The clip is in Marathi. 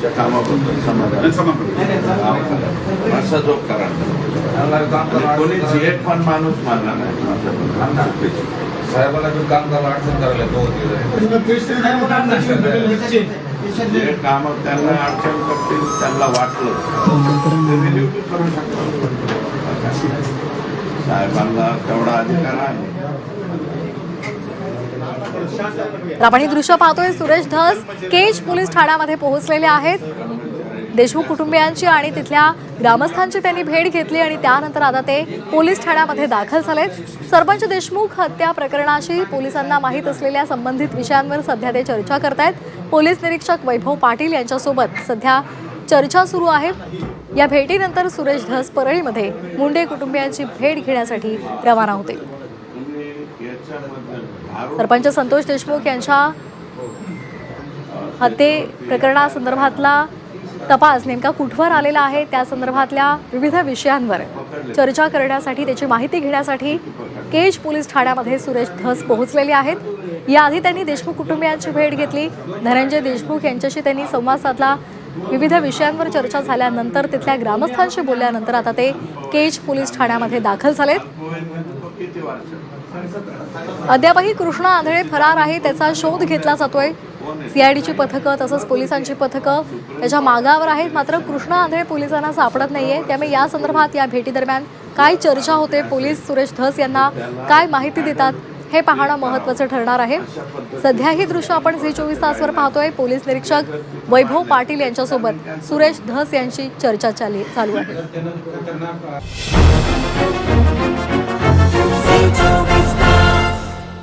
त्यांच्या कामाबद्दल समाधान. असा जो कारण. कोणीच एक पण माणूस मानला नाही माझ्या. साहेबाला काम करायला अडचण करायला तो जे काम त्यांना अडचण करतील त्यांना वाटलं बी करू शकतात साहेबांना तेवढा अधिकार आहे. तर आपण ही दृश्य पाहतोय. सुरेश धस केज पोलीस ठाण्यामध्ये पोहोचलेले आहेत. देशमुख कुटुंबियांची आणि तिथल्या ग्रामस्थांची त्यांनी भेट घेतली आणि त्यानंतर आता ते पोलीस ठाण्यामध्ये दाखल झालेत. सरपंच देशमुख हत्या प्रकरणाशी पोलिसांना माहीत असलेल्या संबंधित विषयांवर सध्या ते चर्चा करतायत. पोलीस निरीक्षक वैभव पाटील यांच्यासोबत सध्या चर्चा सुरू आहे. या भेटीनंतर सुरेश धस परळीमध्ये मुंडे कुटुंबियांची भेट घेण्यासाठी रवाना होते. सरपंच संतोष देशमुख यांच्या हत्ये प्रकरणासंदर्भातला तपास नेमका कुठवर आलेला आहे? त्या संदर्भातल्या विविध विषयांवर चर्चा करण्यासाठी त्याची माहिती घेण्यासाठी केज पोलीस ठाण्यामध्ये सुरेश धस पोहोचलेले आहेत. याआधी त्यांनी देशमुख कुटुंबियांची भेट घेतली. धनंजय देशमुख यांच्याशी त्यांनी संवाद साधला. विविध विषयांवर चर्चा झाल्यानंतर तिथल्या ग्रामस्थांशी बोलल्यानंतर आता ते केज पोलीस ठाण्यामध्ये दाखल झालेत. अद्यापही कृष्णा आंधळे फरार आहे त्याचा शोध घेतला जातोय. सीआयडीची पथकं तसंच पोलिसांची पथकं त्याच्या मागावर आहेत. मात्र कृष्णा आंधळे पोलिसांना सापडत नाहीये. त्यामुळे या संदर्भात या भेटीदरम्यान काय चर्चा होते? पोलीस सुरेश धस यांना काय माहिती देतात? हे पाहणं महत्त्वाचं ठरणार आहे. सध्या ही दृश्य आपण झी चोवीस तासवर पाहतोय. पोलीस निरीक्षक वैभव पाटील यांच्यासोबत सुरेश धस यांची चर्चा चाली चालू आहे.